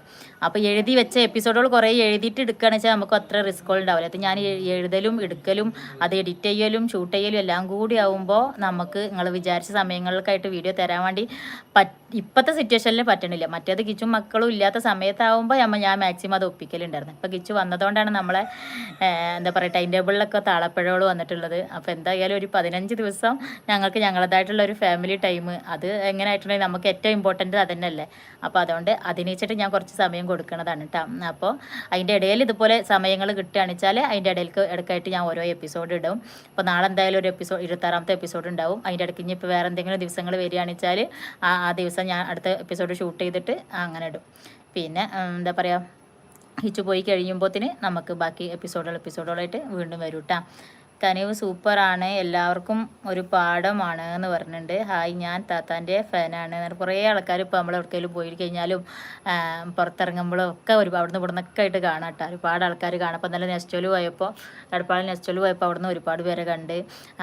അപ്പോൾ എഴുതി വെച്ച എപ്പിസോഡുകൾ കുറേ എഴുതിയിട്ട് എടുക്കുകയാണെന്ന് വെച്ചാൽ നമുക്ക് അത്ര റിസ്ക്കുകൾ ഉണ്ടാവില്ല. അത് ഞാൻ എഴുതലും എടുക്കലും അത് എഡിറ്റ് ചെയ്യലും ഷൂട്ട് ചെയ്യലും എല്ലാം കൂടി ആവുമ്പോൾ നമുക്ക് നിങ്ങൾ വിചാരിച്ച സമയങ്ങൾക്കായിട്ട് വീഡിയോ തരാൻ വേണ്ടി ഇപ്പോഴത്തെ സിറ്റുവേഷനിൽ പറ്റണില്ല. മറ്റേത് കിച്ചും മക്കളും ഇല്ലാത്ത സമയത്താവുമ്പോൾ നമ്മൾ ഞാൻ മാക്സിമം അത് ഒപ്പിക്കലുണ്ടായിരുന്നു. ഇപ്പോൾ കിച്ചു വന്നതുകൊണ്ടാണ് നമ്മളെ എന്താ പറയുക ടൈം ടേബിളിലൊക്കെ താളപ്പഴകൾ വന്നിട്ടുള്ളത്. അപ്പോൾ എന്തായാലും ഒരു പതിനഞ്ച് ദിവസം ഞങ്ങൾക്ക് ഞങ്ങളതായിട്ടുള്ള ഒരു ഫാമിലി ടൈം അത് എങ്ങനെ ആയിട്ടുണ്ടെങ്കിൽ നമുക്ക് ഏറ്റവും ഇമ്പോർട്ടന്റ് അതന്നെയല്ലേ അപ്പോൾ അതുകൊണ്ട് അതിന് വെച്ചിട്ട് ഞാൻ കുറച്ച് സമയം കൊടുക്കുന്നതാണ് കേട്ടോ അപ്പോൾ അതിന്റെ ഇടയിൽ ഇതുപോലെ സമയങ്ങൾ കിട്ടുകയാണെന്ന് വെച്ചാൽ അതിന്റെ ഇടയിലേക്ക് ഇടയ്ക്കായിട്ട് ഞാൻ ഓരോ എപ്പിസോഡ് ഇടും. അപ്പോൾ നാളെ എന്തായാലും ഒരു എപ്പിസോഡ് ഇരുപത്താറാമത്തെ എപ്പിസോഡ് ഉണ്ടാവും. അതിന്റെ ഇടയ്ക്ക് ഇനി ഇപ്പോൾ വേറെ എന്തെങ്കിലും ദിവസങ്ങൾ വരികയാണെന്ന് വെച്ചാൽ ആ ആ ദിവസം ഞാൻ അടുത്ത എപ്പിസോഡ് ഷൂട്ട് ചെയ്തിട്ട് അങ്ങനെ ഇടും. പിന്നെ എന്താ പറയുക ഹിച്ചു പോയി കഴിയുമ്പോഴത്തിന് നമുക്ക് ബാക്കി എപ്പിസോഡുകൾ എപ്പിസോഡുകളായിട്ട് വീണ്ടും വരും കേട്ടോ കനിവ് സൂപ്പറാണ്. എല്ലാവർക്കും ഒരു പാഠമാണ് എന്ന് പറഞ്ഞിട്ടുണ്ട്. ഹായ് ഞാൻ താത്താന്റെ ഫാനാണ്. കുറേ ആൾക്കാർ ഇപ്പോൾ നമ്മൾ എവിടെക്കെങ്കിലും പോയി കഴിഞ്ഞാലും പുറത്തിറങ്ങുമ്പോഴും ഒക്കെ ഒരു അവിടുന്ന് ഇവിടെ നിന്നൊക്കെ ആയിട്ട് കാണാം കേട്ടോ ഒരുപാട് ആൾക്കാർ കാണാം. അപ്പോൾ നല്ല നെസ്റ്റോൽ പോയപ്പോൾ കടപ്പാളിൽ നെസ്റ്റോൽ പോയപ്പോൾ അവിടുന്ന് ഒരുപാട് പേരെ കണ്ട്.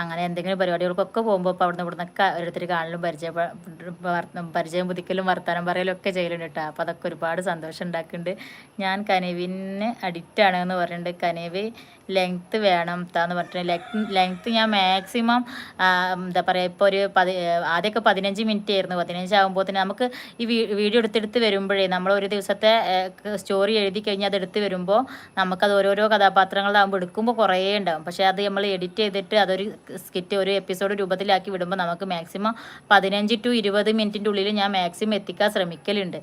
അങ്ങനെ എന്തെങ്കിലും പരിപാടികൾക്കൊക്കെ പോകുമ്പോൾ ഇപ്പോൾ അവിടുന്ന് ഇവിടെ നിന്നൊക്കെ ഓരോരുത്തർ കാണലും പരിചയ പരിചയം പുതുക്കലും വർത്തമാനം പറയലും ഒക്കെ ചെയ്യലുണ്ട് കേട്ടോ അപ്പോൾ അതൊക്കെ ഒരുപാട് സന്തോഷം ഉണ്ടാക്കുന്നുണ്ട്. ഞാൻ കനിവിന് അഡിക്റ്റ് ആണ് എന്ന് പറഞ്ഞിട്ടുണ്ട്. കനിവ് ലെങ്ത്ത് വേണം താന്ന് പറഞ്ഞിട്ട്. ലെങ്ത്ത് ഞാൻ മാക്സിമം എന്താ പറയുക ഇപ്പോൾ ഒരു പതി ആദ്യമൊക്കെ പതിനഞ്ച് മിനിറ്റ് ആയിരുന്നു. പതിനഞ്ച് ആകുമ്പോൾ തന്നെ നമുക്ക് ഈ വീഡിയോ എടുത്തെടുത്ത് വരുമ്പോഴേ നമ്മൾ ഒരു ദിവസത്തെ സ്റ്റോറി എഴുതി കഴിഞ്ഞാൽ അത് എടുത്ത് വരുമ്പോൾ നമുക്കത് ഓരോരോ കഥാപാത്രങ്ങളാകുമ്പോൾ എടുക്കുമ്പോൾ കുറേ ഉണ്ടാകും പക്ഷേ അത് നമ്മൾ എഡിറ്റ് ചെയ്തിട്ട് അതൊരു സ്കിറ്റ് ഒരു എപ്പിസോഡ് രൂപത്തിലാക്കി വിടുമ്പോൾ നമുക്ക് മാക്സിമം പതിനഞ്ച് ടു ഇരുപത് മിനിറ്റിന്റെ ഉള്ളിൽ ഞാൻ മാക്സിമം എത്തിക്കാൻ ശ്രമിക്കലുണ്ട്.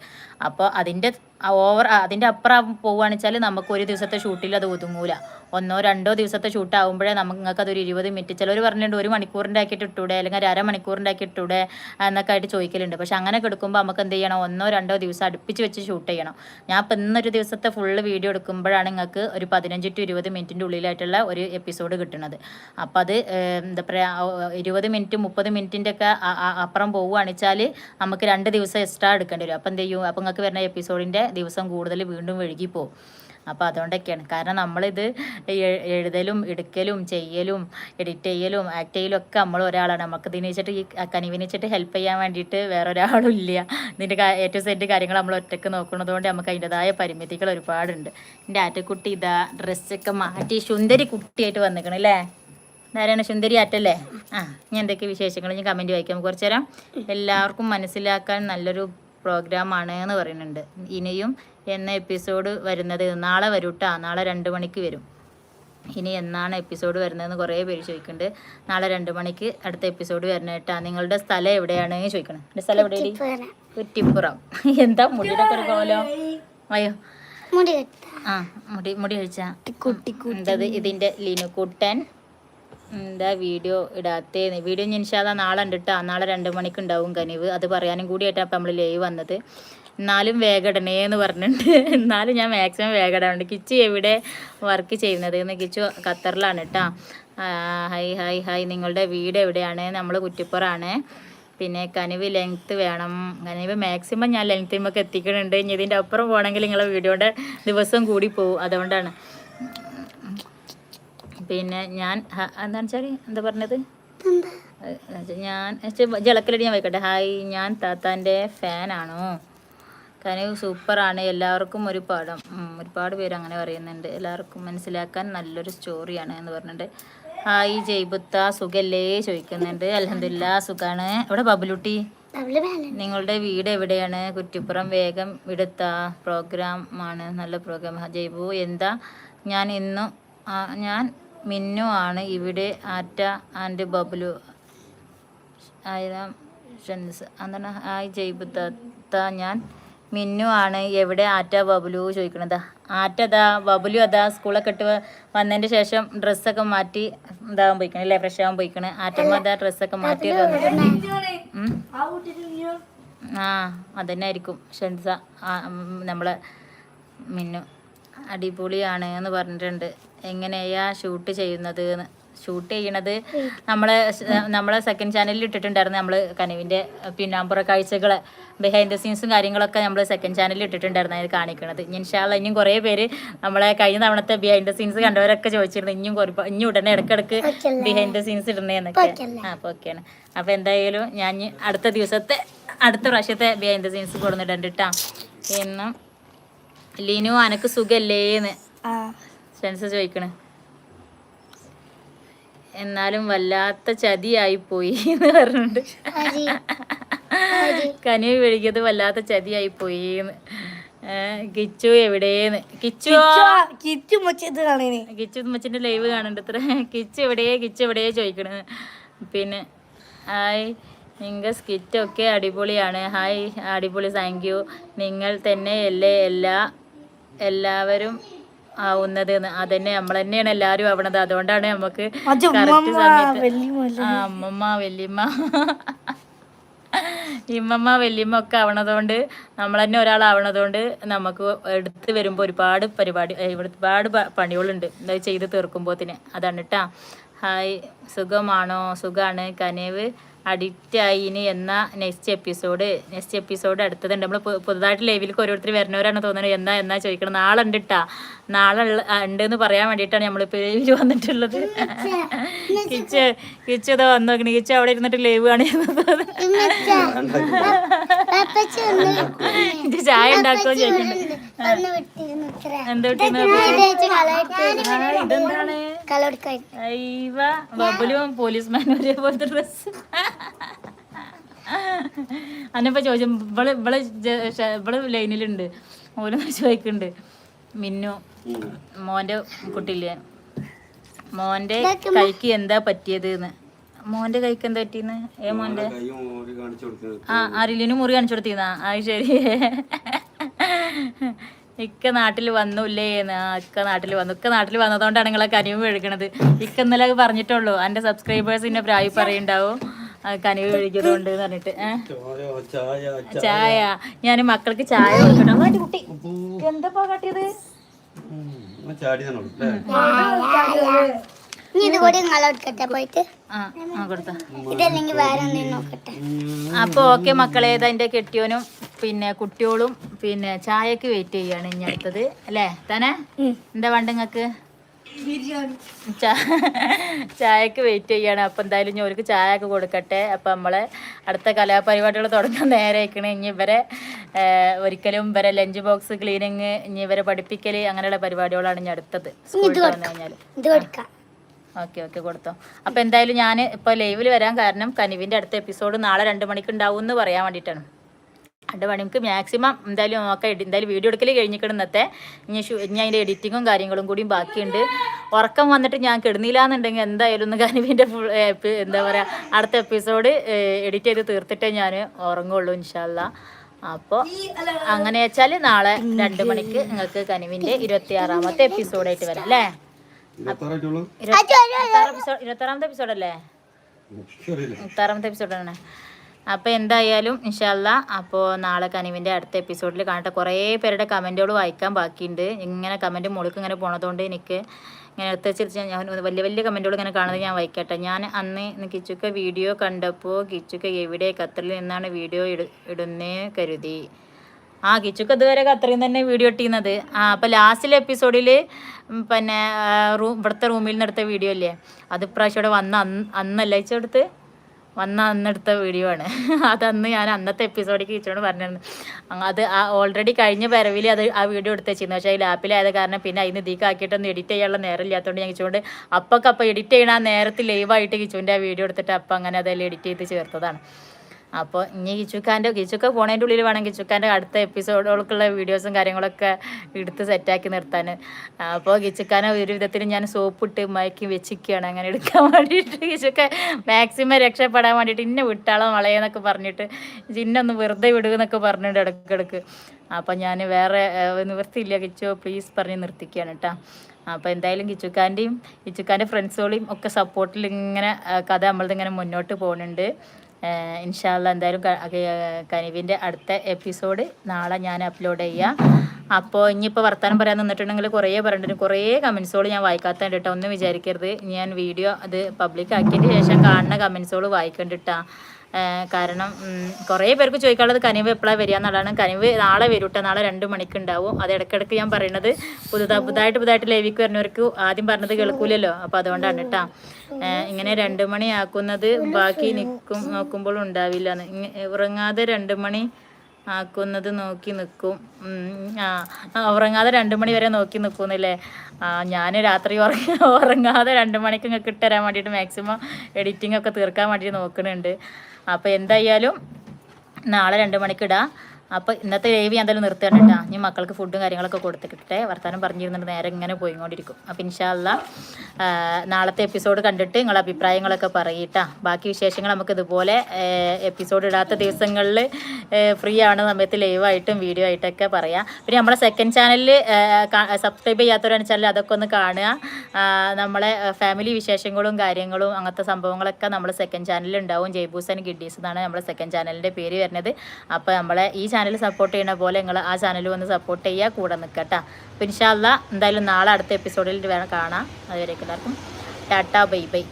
അപ്പോൾ അതിന്റെ ഓവർ അതിന്റെ അപ്പുറം പോവുകയാണെന്ന് വെച്ചാൽ നമുക്ക് ഒരു ദിവസത്തെ ഷൂട്ടിൽ അത് ഒതുങ്ങൂല. ഒന്നോ രണ്ടോ ദിവസത്തെ ഷൂട്ട് ആകുമ്പോഴേ നമുക്ക് നിങ്ങൾക്ക് അതൊരു ഇരുപത് മിനിറ്റ് ചിലർ പറഞ്ഞിട്ടുണ്ട് ഒരു മണിക്കൂറിന്റെ ആക്കിയിട്ട് ഇട്ടൂടെ അല്ലെങ്കിൽ ഒരു അരമണിക്കൂറിന്റെ ആക്കി ഇട്ടൂടെ എന്നൊക്കെ ആയിട്ട് ചോദിക്കലുണ്ട്. പക്ഷെ അങ്ങനെ എടുക്കുമ്പോൾ നമുക്ക് എന്ത് ചെയ്യണം? ഒന്നോ രണ്ടോ ദിവസം അടുപ്പിച്ച് വെച്ച് ഷൂട്ട് ചെയ്യണം. ഞാൻ ഇപ്പം ഇന്നൊരു ദിവസത്തെ ഫുള്ള് വീഡിയോ എടുക്കുമ്പോഴാണ് നിങ്ങൾക്ക് ഒരു പതിനഞ്ച് ടു ഇരുപത് മിനിറ്റിന്റെ ഉള്ളിലായിട്ടുള്ള ഒരു എപ്പിസോഡ് കിട്ടുന്നത്. അപ്പം അത് എന്താ പറയുക ഇരുപത് മിനിറ്റ് മുപ്പത് മിനിറ്റിന്റെ ഒക്കെ അപ്പുറം പോവുകയാണെന്ന് വെച്ചാൽ നമുക്ക് രണ്ട് ദിവസം എക്സ്ട്രാ എടുക്കേണ്ടി വരും. അപ്പം എന്ത് ചെയ്യും? അപ്പം നിങ്ങൾക്ക് വരുന്ന എപ്പിസോഡിന്റെ ദിവസം കൂടുതൽ വീണ്ടും വഴുകിപ്പോവും അപ്പോൾ അതുകൊണ്ടൊക്കെയാണ്. കാരണം നമ്മളിത് എഴുതലും എടുക്കലും ചെയ്യലും എഡിറ്റ് ചെയ്യലും ആക്ട് ചെയ്യലും ഒക്കെ നമ്മൾ ഒരാളാണ്. നമുക്ക് ഇതിന് വെച്ചിട്ട് ഈ കനിവിന് വെച്ചിട്ട് ഹെൽപ്പ് ചെയ്യാൻ വേണ്ടിയിട്ട് വേറെ ഒരാളും ഇല്ല. ഇതിന്റെ ഏറ്റവും സെറ്റ് കാര്യങ്ങൾ നമ്മൾ ഒറ്റയ്ക്ക് നോക്കുന്നതുകൊണ്ട് നമുക്ക് അതിന്റെതായ പരിമിതികൾ ഒരുപാടുണ്ട്. എന്റെ ആറ്റക്കുട്ടി ഇതാ ഡ്രസ്സൊക്കെ മാറ്റി സുന്ദരി കുട്ടിയായിട്ട് വന്നിക്കണം അല്ലേ? നാരായണ സുന്ദരി ആറ്റല്ലേ? ആ ഇനി എന്തൊക്കെ വിശേഷങ്ങൾ? ഞാൻ കമന്റ് വായിക്കാം. കുറച്ചു നേരം എല്ലാവർക്കും മനസ്സിലാക്കാൻ നല്ലൊരു പ്രോഗ്രാമാണ് എന്ന് പറയുന്നുണ്ട്. ഇനിയും എന്ന എപ്പിസോഡ് വരുന്നത് നാളെ വരും കേട്ടോ നാളെ രണ്ട് മണിക്ക് വരും. ഇനി എന്നാണ് എപ്പിസോഡ് വരുന്നതെന്ന് കുറേ പേര് ചോദിക്കുന്നുണ്ട്. നാളെ രണ്ട് മണിക്ക് അടുത്ത എപ്പിസോഡ് വരണേട്ടാ. കേട്ടോ നിങ്ങളുടെ സ്ഥലം എവിടെയാണ് ചോദിക്കണം. എന്റെ സ്ഥലം എവിടെയാണ് കുറ്റിപ്പുറം. (laughs) എന്താ മുടിയുടെ കുറവോലോ ഒരു കോലോ? അയ്യോ. ആ മുടി മുടി കഴിച്ചാ. കുട്ടി എന്തത് ഇതിന്റെ ലിനുക്കുട്ടൻ. എന്താ വീഡിയോ ഇടാത്തേന്ന്? വീഡിയോ ഞാൻ ഇൻഷാല്ല നാളെ ഉണ്ട് നാളെ രണ്ട് മണിക്ക് ഉണ്ടാവും കനിവ്. അത് പറയാനും കൂടിയായിട്ടാണ് അപ്പം നമ്മൾ ലൈവ് വന്നത്. എന്നാലും വേഗടണേ എന്ന് പറഞ്ഞിട്ടുണ്ട്. (laughs) എന്നാലും ഞാൻ മാക്സിമം വേഗടാറുണ്ട് കിച്ചു എവിടെ വർക്ക് ചെയ്യുന്നത്? എന്ന് കിച്ചു ഖത്തറിലാണ് കേട്ടോ ഹായ് ഹായ് ഹായ് നിങ്ങളുടെ വീട് എവിടെയാണ്? നമ്മൾ കുറ്റിപ്പുറാണ്. പിന്നെ കനിവ് ലെങ്ത്ത് വേണം. കനിവ് മാക്സിമം ഞാൻ ലെങ്ത്തിമൊക്കെ എത്തിക്കുന്നുണ്ട് ഇനി ഇതിന്റെ അപ്പുറം പോകണമെങ്കിൽ നിങ്ങളെ വീഡിയോയുടെ ദിവസം കൂടി പോകും അതുകൊണ്ടാണ്. പിന്നെ ഞാൻ എന്താണെന്ന് വെച്ചാൽ എന്താ പറഞ്ഞത്? ഞാൻ ജലക്കലടി ഞാൻ വെക്കട്ടെ ഹായ് ഞാൻ താത്താന്റെ ഫാനാണോ? കനവ് സൂപ്പറാണ്. എല്ലാവർക്കും ഒരു പാഠം ഒരുപാട് പേര് അങ്ങനെ പറയുന്നുണ്ട്. എല്ലാവർക്കും മനസ്സിലാക്കാൻ നല്ലൊരു സ്റ്റോറിയാണ് എന്ന് പറഞ്ഞിട്ട്. ഹായ് ജയ്ബുത്ത സുഖല്ലേ? ചോദിക്കുന്നുണ്ട്. അലഹമില്ല സുഖാണ്. ഇവിടെ ബബുലുട്ടി? നിങ്ങളുടെ വീട് എവിടെയാണ്? കുറ്റിപ്പുറം വേഗം വിടുത്ത പ്രോഗ്രാം ആണ്. നല്ല പ്രോഗ്രാം ജയ്ബു എന്താ? ഞാൻ ഇന്നും ഞാൻ മിന്നു ആണ് ഇവിടെ ആറ്റ ആൻഡ് ബബ്ലു. ആയിരം ഷൻസ് എന്താണ് ഹായ് ജയ്ബുദത്ത ഞാൻ മിന്നു ആണ്. എവിടെ ആറ്റ ബബ്ലു? ചോദിക്കണത്. ആറ്റതാ ബബ്ലു അതാ സ്കൂളൊക്കെ ഇട്ട് വന്നതിന്റെ ശേഷം ഡ്രസ്സൊക്കെ മാറ്റി ഇതാകാൻ പോയിക്കണേ അല്ലേ? ഫ്രഷ് ആകാൻ പോയിക്കണേ. ആറ്റമ്മ അതാ ഡ്രസ്സൊക്കെ മാറ്റി. ആ അതന്നെയായിരിക്കും ഷെൻസ നമ്മളെ മിന്നു. അടിപൊളിയാണ് എന്ന് പറഞ്ഞിട്ടുണ്ട്. എങ്ങനെയാ ഷൂട്ട് ചെയ്യുന്നത് ഷൂട്ട് ചെയ്യണത് നമ്മളെ നമ്മളെ സെക്കൻഡ് ചാനലിൽ ഇട്ടിട്ടുണ്ടായിരുന്നു നമ്മൾ കനുവിന്റെ പിന്നാമ്പുറ കാഴ്ചകൾ. ബിഹൈൻഡ് ദ സീൻസും കാര്യങ്ങളൊക്കെ നമ്മൾ സെക്കൻഡ് ചാനലിൽ ഇട്ടിട്ടുണ്ടായിരുന്നു അത് കാണിക്കണത്. ഇനി ഇൻഷാല്ല ഇനിയും കുറേ പേര് നമ്മളെ കഴിഞ്ഞ തവണത്തെ ബിഹൈൻഡ് ദ സീൻസ് കണ്ടവരൊക്കെ ചോദിച്ചിരുന്നു. ഇനിയും ഇനി ഉടനെ ഇടക്കിടക്ക് ബിഹൈൻഡ് ദ സീൻസ് ഇടുന്നതെന്നൊക്കെ ആ അപ്പോൾ ഓക്കെയാണ് അപ്പോൾ എന്തായാലും ഞാൻ അടുത്ത ദിവസത്തെ അടുത്ത പ്രാവശ്യത്തെ ബിഹൈൻഡ് ദ സീൻസ് കൊടുന്നിട്ടുണ്ട് കേട്ടോ എന്നും ലിനു അനക്ക് സുഖല്ലേന്ന്. ഫ്രണ്ട്സ് ചോദിക്കണ്. എന്നാലും വല്ലാത്ത ചതിയായി പോയി എന്ന് പറഞ്ഞിട്ടുണ്ട് കനി കനിവ് വിളിക്കത് വല്ലാത്ത ചതിയായി പോയി എന്ന് കിച്ചു എവിടേന്ന് കിച്ചു കിച്ചു കിച്ചു ഉമ്മച്ചിന്റെ ലൈവ് കാണുന്നുണ്ട് ഇത്ര കിച്ചു എവിടെയേ കിച്ചു എവിടെയേ ചോദിക്കണത് പിന്നെ ഹായ് നിങ്ങൾ സ്കിറ്റ് ഒക്കെ അടിപൊളിയാണ്. ഹായ് അടിപൊളി താങ്ക് യു നിങ്ങൾ തന്നെയല്ലേ എല്ലാ എല്ലാവരും ആവുന്നത് അത് അതന്നെ നമ്മൾ തന്നെയാണ് എല്ലാവരും ആവണത്. അതുകൊണ്ടാണ് നമുക്ക് കറക്റ്റ് സമയത്ത് ആ അമ്മമ്മ വല്യമ്മ. ഇമ്മമ്മ വല്യമ്മ ഒക്കെ ആവണതുകൊണ്ട് നമ്മൾ തന്നെ ഒരാളാവണതുകൊണ്ട് നമുക്ക് എടുത്ത് വരുമ്പോൾ ഒരുപാട് പരിപാടി ഒരുപാട് പണികളുണ്ട്. എന്താ ചെയ്ത് തീർക്കുമ്പോത്തിന്. അതാണ് കേട്ടാ ഹായ്. സുഖമാണോ? സുഖാണ്. കനേവ്? അഡിക്റ്റ് ആയിന് എന്ന നെക്സ്റ്റ് എപ്പിസോഡ്. നെക്സ്റ്റ് എപ്പിസോഡ് അടുത്തതുണ്ട്. നമ്മൾ പുതുതായിട്ട് ലൈവിലേക്ക് ഓരോരുത്തർ വരുന്നവരാണ് തോന്നുന്നത് എന്നാ എന്നാ ചോദിക്കണം? നാളെ ഉണ്ട് കേട്ടാ നാളെ ഉണ്ട് എന്ന് പറയാൻ വേണ്ടിയിട്ടാണ് നമ്മളിപ്പോൾ ലൈവിൽ വന്നിട്ടുള്ളത്. കിച്ച് കിച്ച് ഇതാ വന്നു നോക്കണി. കിച്ച് അവിടെ ഇരുന്നിട്ട് ലൈവ് കാണിക്കുന്നത് ചായ ഉണ്ടാക്കുമോ ചോദിക്കുന്നുണ്ട് എന്താ ഇതെന്താണ്? ബബുലും ഒരേപോലത്തെ ഡ്രസ് അന്നപ്പോ ചോദിച്ചു ഇവൾ ഇവൾ ഇവൾ ലൈനിലുണ്ട്. ഓരോ ചോദിക്കുന്നുണ്ട്. മിന്നു മോന്റെ കുട്ടിയില്ലേ? മോന്റെ കൈക്ക് എന്താ പറ്റിയത് എന്ന് മോന്റെ കൈക്ക് എന്താ പറ്റിയെന്ന്? ഏ മോന്റെ ആ അരിലിന് മുറി കാണിച്ചു കൊടുത്തിരുന്നാ അത് ശരി. ഇക്ക നാട്ടിൽ വന്നൂല്ലേ ഇക്ക നാട്ടിൽ വന്നു. ഇക്ക നാട്ടിൽ വന്നതുകൊണ്ടാണ് നിങ്ങളെ കനിവ് മെഴുകണത് ഇക്ക ഇന്നലെ പറഞ്ഞിട്ടുള്ളൂ. എന്റെ സബ്സ്ക്രൈബേഴ്സ് ഇന്ന പ്രായ പറയുണ്ടാവും. കനിവ് എഴുകിയതുകൊണ്ട് എന്ന് പറഞ്ഞിട്ട്? ചായ. ഞാൻ മക്കൾക്ക് ചായ കൊടുക്കണം കുട്ടി. എന്താ കാട്ടിയത്? അപ്പോൾ ഓക്കെ മക്കളെ എന്റെ കെട്ടിയോനും പിന്നെ കുട്ടിയോളും പിന്നെ ചായക്ക് വെയിറ്റ് ചെയ്യാണ് ഇനി അടുത്തത് അല്ലേ? തന്നെ എന്താ വേണ്ട നിങ്ങൾക്ക് ചായക്ക് വെയിറ്റ് ചെയ്യാണ്. അപ്പം എന്തായാലും ഞാൻ ചായ ഒക്കെ കൊടുക്കട്ടെ. അപ്പം നമ്മളെ അടുത്ത കലാപരിപാടികൾ തുടങ്ങാൻ നേരെ ആയിക്കണേ ഇനി ഇവരെ ഒരിക്കലും ഇവരെ ലഞ്ച് ബോക്സ് ക്ലീനിങ് ഇനി ഇവരെ പഠിപ്പിക്കൽ അങ്ങനെയുള്ള പരിപാടികളാണ് ഇനി അടുത്തത്. സ്കൂളിൽ വന്നു കഴിഞ്ഞാൽ കൊടുക്കാം. ഓക്കെ ഓക്കെ കൊടുത്തോ. അപ്പോൾ എന്തായാലും ഞാൻ ഇപ്പോൾ ലൈവിൽ വരാൻ കാരണം കനിവിന്റെ അടുത്ത എപ്പിസോഡ് നാളെ രണ്ട് മണിക്ക് ഉണ്ടാവും എന്ന് പറയാൻ വേണ്ടിയിട്ടാണ്. രണ്ട് മണിക്ക് മാക്സിമം എന്തായാലും നോക്കാം എന്തായാലും വീഡിയോ എടുക്കൽ കഴിഞ്ഞിക്കണം ഇന്നത്തെ. ഇനി ഇനി അതിന്റെ എഡിറ്റിങ്ങും കാര്യങ്ങളും കൂടിയും ബാക്കിയുണ്ട്. ഉറക്കം വന്നിട്ട് ഞാൻ കിടന്നില്ല എന്നുണ്ടെങ്കിൽ എന്തായാലും ഒന്ന് കനിവിന്റെ ഫുൾ എന്താ പറയുക അടുത്ത എപ്പിസോഡ് എഡിറ്റ് ചെയ്ത് തീർത്തിട്ടേ ഞാൻ ഉറങ്ങുള്ളൂ ഇൻഷാല്ല. അപ്പോൾ അങ്ങനെ വെച്ചാൽ നാളെ രണ്ട് മണിക്ക് നിങ്ങൾക്ക് കനിവിന്റെ ഇരുപത്തിയാറാമത്തെ എപ്പിസോഡായിട്ട് വരാം അല്ലേ? എപ്പിസോഡ് ഇരുപത്താറാമത്തെ എപ്പിസോഡാണ് അപ്പോൾ എന്തായാലും ഇൻഷാല്ല അപ്പോൾ നാളെ കനിവിന്റെ അടുത്ത എപ്പിസോഡിൽ കാണട്ടെ. കുറേ പേരുടെ കമന്റുകൾ വായിക്കാൻ ബാക്കിയുണ്ട്. ഇങ്ങനെ കമന്റ് മുളക്ക് ഇങ്ങനെ പോണതുകൊണ്ട് എനിക്ക് ഇങ്ങനെ എടുത്ത് വെച്ചിട്ട് ഞാൻ വലിയ വലിയ കമന്റുകൾ ഇങ്ങനെ കാണുന്നത് ഞാൻ വായിക്കട്ടെ. ഞാൻ അന്ന് കിച്ചുക്ക വീഡിയോ കണ്ടപ്പോൾ കിച്ചുക്ക എവിടെ ഖത്തറിൽ നിന്നാണ് വീഡിയോ ഇട ഇടുന്നേ കരുതി. ആ കിച്ചുക്ക് ഇതുവരെ അത്രയും തന്നെ വീഡിയോ ഇട്ടിരുന്നത് ആ അപ്പോൾ ലാസ്റ്റിലെ എപ്പിസോഡിൽ പിന്നെ റൂം ഇവിടുത്തെ റൂമിൽ നിന്ന് എടുത്ത വീഡിയോ അല്ലേ അത് ഇപ്രാവശ്യം വന്ന അന്ന് അന്നല്ല ഇച്ചെടുത്ത് വന്ന അന്നെടുത്ത വീഡിയോ ആണ്. (laughs) അതന്ന് ഞാൻ അന്നത്തെ എപ്പിസോഡിൽ കിച്ചോട് പറഞ്ഞിരുന്നു. അത് ഓൾറെഡി കഴിഞ്ഞ പിറവിൽ അത് ആ വീഡിയോ എടുത്ത് വെച്ചിരുന്നു പക്ഷേ അതിൽ ആപ്പിലായത് കാരണം പിന്നെ അതിന് ദീക്കാക്കിയിട്ടൊന്നും എഡിറ്റ് ചെയ്യാനുള്ള നേരം ഇല്ലാത്തതുകൊണ്ട് ഞാൻ കിച്ചോണ്ട് അപ്പൊക്കെ അപ്പം എഡിറ്റ് ചെയ്യണ ആ നേരത്തിൽ ലൈവായിട്ട് കിച്ചോന്റെ ആ വീഡിയോ എടുത്തിട്ട് അപ്പം അങ്ങനെ അതെല്ലാം എഡിറ്റ് ചെയ്ത് ചേർത്തതാണ്. അപ്പോൾ ഇനി കിച്ചുക്കാന്റെ കിച്ചുക്ക പോണതിന്റെ ഉള്ളിൽ വേണം കിച്ചുക്കാന്റെ അടുത്ത എപ്പിസോഡുകൾക്കുള്ള വീഡിയോസും കാര്യങ്ങളൊക്കെ എടുത്ത് സെറ്റാക്കി നിർത്താൻ. അപ്പോൾ കിച്ചുക്കാനെ ഒരു വിധത്തിൽ ഞാൻ സോപ്പ് ഇട്ട് മയക്കി വെച്ചിരിക്കുകയാണ്. അങ്ങനെ എടുക്കാൻ (laughs) വേണ്ടിയിട്ട് കിച്ചുക്ക മാക്സിമം രക്ഷപ്പെടാൻ വേണ്ടിയിട്ട് ഇന്നെ വിട്ടാളോ മളയെന്നൊക്കെ പറഞ്ഞിട്ട് ഇന്നൊന്ന് വെറുതെ വിടുക പറഞ്ഞിട്ട് ഇടയ്ക്കിടയ്ക്ക് അപ്പം ഞാൻ വേറെ നിവൃത്തിയില്ല കിച്ചു പ്ലീസ് പറഞ്ഞ് നിർത്തിക്കുകയാണ് കേട്ടോ. അപ്പോൾ എന്തായാലും കിച്ചുക്കാന്റെയും കിച്ചുക്കാന്റെ ഫ്രണ്ട്സുകളെയും ഒക്കെ സപ്പോർട്ടിൽ ഇങ്ങനെ കഥ നമ്മളത് ഇങ്ങനെ മുന്നോട്ട് പോകുന്നുണ്ട് ഇൻഷാല്ല എന്തായാലും കനിവിന്റെ അടുത്ത എപ്പിസോഡ് നാളെ ഞാൻ അപ്ലോഡ് ചെയ്യാം. അപ്പോൾ ഇനിയിപ്പോൾ വർത്തമാനം പറയാൻ നിന്നിട്ടുണ്ടെങ്കിൽ കുറേ പറഞ്ഞിട്ടുണ്ട് കുറേ കമൻസുകൾ ഞാൻ വായിക്കാത്തതുണ്ട് കേട്ടോ ഒന്നും വിചാരിക്കരുത്. ഞാൻ വീഡിയോ അത് പബ്ലിക് ആക്കിയതിന് ശേഷം കാണുന്ന കമൻസുകൾ വായിക്കണ്ടിട്ടാ കാരണം കുറേ പേർക്ക് ചോദിക്കാനുള്ളത് കനിവ് എപ്പോഴാണ് വരിക എന്നുള്ളതാണ്. കനിവ് നാളെ വരും കേട്ടോ നാളെ രണ്ട് മണിക്ക് ഉണ്ടാവും അത് ഇടയ്ക്കിടയ്ക്ക് ഞാൻ പറയുന്നത് പുതുതാ പുതുതായിട്ട് പുതുതായിട്ട് ലൈവിക്ക് വരുന്നവർക്ക് ആദ്യം പറഞ്ഞത് കേൾക്കൂലല്ലോ. അപ്പോൾ അതുകൊണ്ടാണ് കേട്ടോ ഇങ്ങനെ രണ്ട് മണി ആക്കുന്നത് ബാക്കി നിൽക്കും നോക്കുമ്പോൾ ഉണ്ടാവില്ല. ഉറങ്ങാതെ രണ്ട് മണി ആക്കുന്നത് നോക്കി നിൽക്കും. ഉറങ്ങാതെ രണ്ട് മണി വരെ നോക്കി നിൽക്കുന്നില്ലേ? ഞാൻ രാത്രി ഉറങ്ങ (laughs) ഉറങ്ങാതെ രണ്ട് മണിക്ക് നിങ്ങൾക്ക് ഇട്ടുതരാൻ വേണ്ടിയിട്ട് മാക്സിമം എഡിറ്റിംഗ് ഒക്കെ തീർക്കാൻ വേണ്ടിയിട്ട് നോക്കുന്നുണ്ട്. അപ്പോൾ എന്തായാലും നാളെ രണ്ട് മണിക്ക് ഇടാം. അപ്പോൾ ഇന്നത്തെ ലൈവ് ഞാൻ എന്തായാലും നിർത്തുകയാണ് ഇനി മക്കൾക്ക് ഫുഡും കാര്യങ്ങളൊക്കെ കൊടുത്തിട്ടെ വർത്താനം പറഞ്ഞിരുന്നിട്ട് നേരെ ഇങ്ങനെ പോയിക്കൊണ്ടിരിക്കും. അപ്പോൾ ഇൻഷാല്ല നാളത്തെ എപ്പിസോഡ് കണ്ടിട്ട് നിങ്ങളെ അഭിപ്രായങ്ങളൊക്കെ പറയിട്ടാ. ബാക്കി വിശേഷങ്ങൾ നമുക്ക് ഇതുപോലെ എപ്പിസോഡ് ഇടാത്ത ദിവസങ്ങളിൽ ഫ്രീ ആണ് സമയത്ത് ലൈവായിട്ടും വീഡിയോ ആയിട്ടൊക്കെ പറയാം. പിന്നെ നമ്മളെ സെക്കൻഡ് ചാനലിൽ സബ്സ്ക്രൈബ് ചെയ്യാത്തവരാണെന്ന് വെച്ചാൽ അതൊക്കെ ഒന്ന് കാണുക. നമ്മളെ ഫാമിലി വിശേഷങ്ങളും കാര്യങ്ങളും അങ്ങനത്തെ സംഭവങ്ങളൊക്കെ നമ്മൾ സെക്കൻഡ് ചാനലിൽ ഉണ്ടാവും. ജയ്ബൂസ് ആൻഡ് ഗിഡീസ് എന്നാണ് നമ്മുടെ സെക്കൻഡ് ചാനലിന്റെ പേര് വരുന്നത്. അപ്പോൾ നമ്മളെ ഈ ചാനൽ സപ്പോർട്ട് ചെയ്യണ പോലെ നിങ്ങൾ ആ ചാനൽ വന്ന് സപ്പോർട്ട് ചെയ്യുക കൂടെ കേട്ടോ അപ്പോൾ ഇൻഷാല്ല എന്തായാലും നാളെ അടുത്ത എപ്പിസോഡിൽ വേണം കാണാം. അതുവരെ എല്ലാവർക്കും. Tata bye bye.